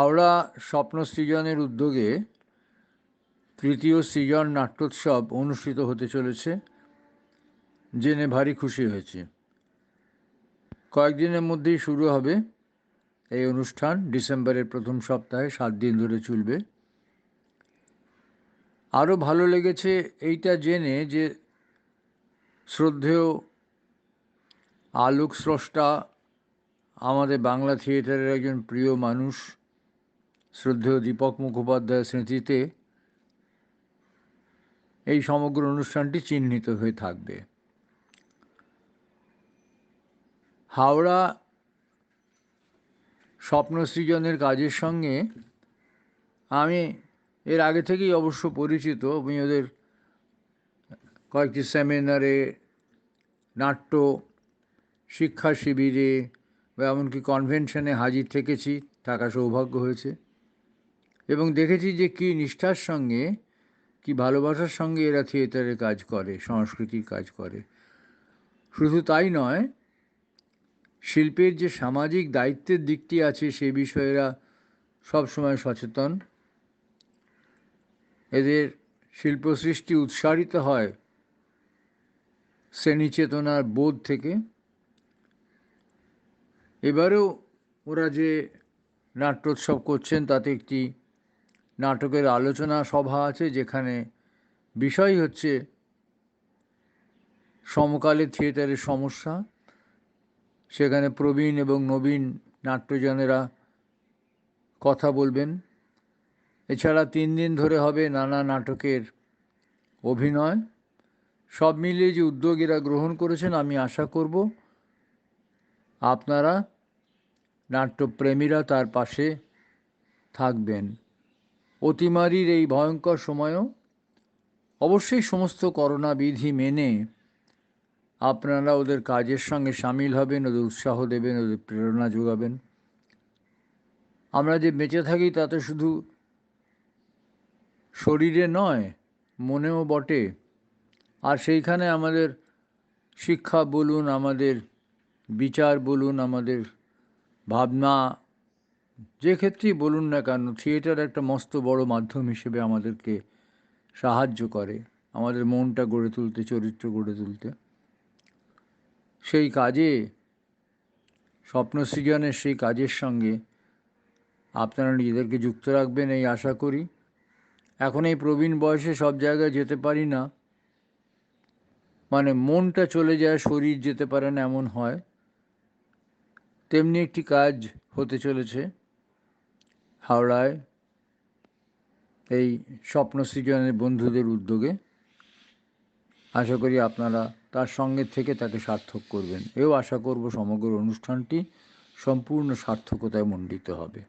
হাওড়া স্বপ্ন সৃজনের উদ্যোগে তৃতীয় সৃজন নাট্যোৎসব অনুষ্ঠিত হতে চলেছে, জেনে ভারী খুশি হয়েছি। কয়েকদিনের মধ্যেই শুরু হবে এই অনুষ্ঠান। ডিসেম্বরের প্রথম সপ্তাহে সাত দিন ধরে চলবে। আরও ভালো লেগেছে এইটা জেনে যে শ্রদ্ধেয় আলোক স্রষ্টা আমাদের বাংলা থিয়েটারের একজন প্রিয় মানুষ শ্রদ্ধেয় দীপক মুখোপাধ্যায়ের স্মৃতিতে এই সমগ্র অনুষ্ঠানটি চিহ্নিত হয়ে থাকবে। হাওড়া স্বপ্ন সৃজনের কাজের সঙ্গে আমি এর আগে থেকেই অবশ্য পরিচিত। আমি ওদের কয়েকটি সেমিনারে, নাট্য, শিক্ষা শিবিরে বা এমনকি কনভেনশনে হাজির থেকেছি, থাকা সৌভাগ্য হয়েছে। এবং দেখেছি যে কী নিষ্ঠার সঙ্গে, কি ভালোবাসার সঙ্গে এরা থিয়েটারে কাজ করে, সংস্কৃতির কাজ করে। শুধু তাই নয়, শিল্পের যে সামাজিক দায়িত্বের দিকটি আছে সে বিষয়ে এরা সবসময় সচেতন। এদের শিল্প সৃষ্টি উৎসারিত হয় শ্রেণি চেতনার বোধ থেকে। এবারেও ওরা যে নাট্যোৎসব করছেন তাতে একটি নাটকের আলোচনা সভা আছে যেখানে বিষয় হচ্ছে সমকালে থিয়েটারের সমস্যা। সেখানে প্রবীণ এবং নবীন নাট্যজনেরা কথা বলবেন। এছাড়া তিন দিন ধরে হবে নানা নাটকের অভিনয়। সব মিলিয়ে যে উদ্যোগ এরা গ্রহণ করেছেন, আমি আশা করব আপনারা নাট্যপ্রেমীরা তার পাশে থাকবেন। অতিমারির এই ভয়ঙ্কর সময়ও অবশ্যই সমস্ত করোনা বিধি মেনে আপনারা ওদের কাজের সঙ্গে সামিল হবেন, ওদের উৎসাহ দেবেন, ওদের প্রেরণা যোগাবেন। আমরা যে বেঁচে থাকি তাতে শুধু শরীরে নয়, মনেও বটে। আর সেইখানে আমাদের শিক্ষা বলুন, আমাদের বিচার বলুন, আমাদের ভাবনা যে ক্ষেত্রেই বলুন না কেন, থিয়েটার একটা মস্ত বড় মাধ্যম হিসেবে আমাদেরকে সাহায্য করে, আমাদের মনটা গড়ে তুলতে, চরিত্র গড়ে তুলতে। সেই কাজে, স্বপ্ন সৃজনের সেই কাজের সঙ্গে আপনারা নিজেদেরকে যুক্ত রাখবেন এই আশা করি। এখন এই প্রবীণ বয়সে সব জায়গায় যেতে পারি না। মানে মনটা চলে যায়, শরীর যেতে পারে না, এমন হয়। তেমনি একটি কাজ হতে চলেছে। হাওড়ায় এই স্বপ্ন সৃজনের বন্ধুদের উদ্যোগে আশা করি আপনারা তার সঙ্গে থেকে তাকে সার্থক করবেন। এও আশা করব সমগ্র অনুষ্ঠানটি সম্পূর্ণ সার্থকতায় মণ্ডিত হবে।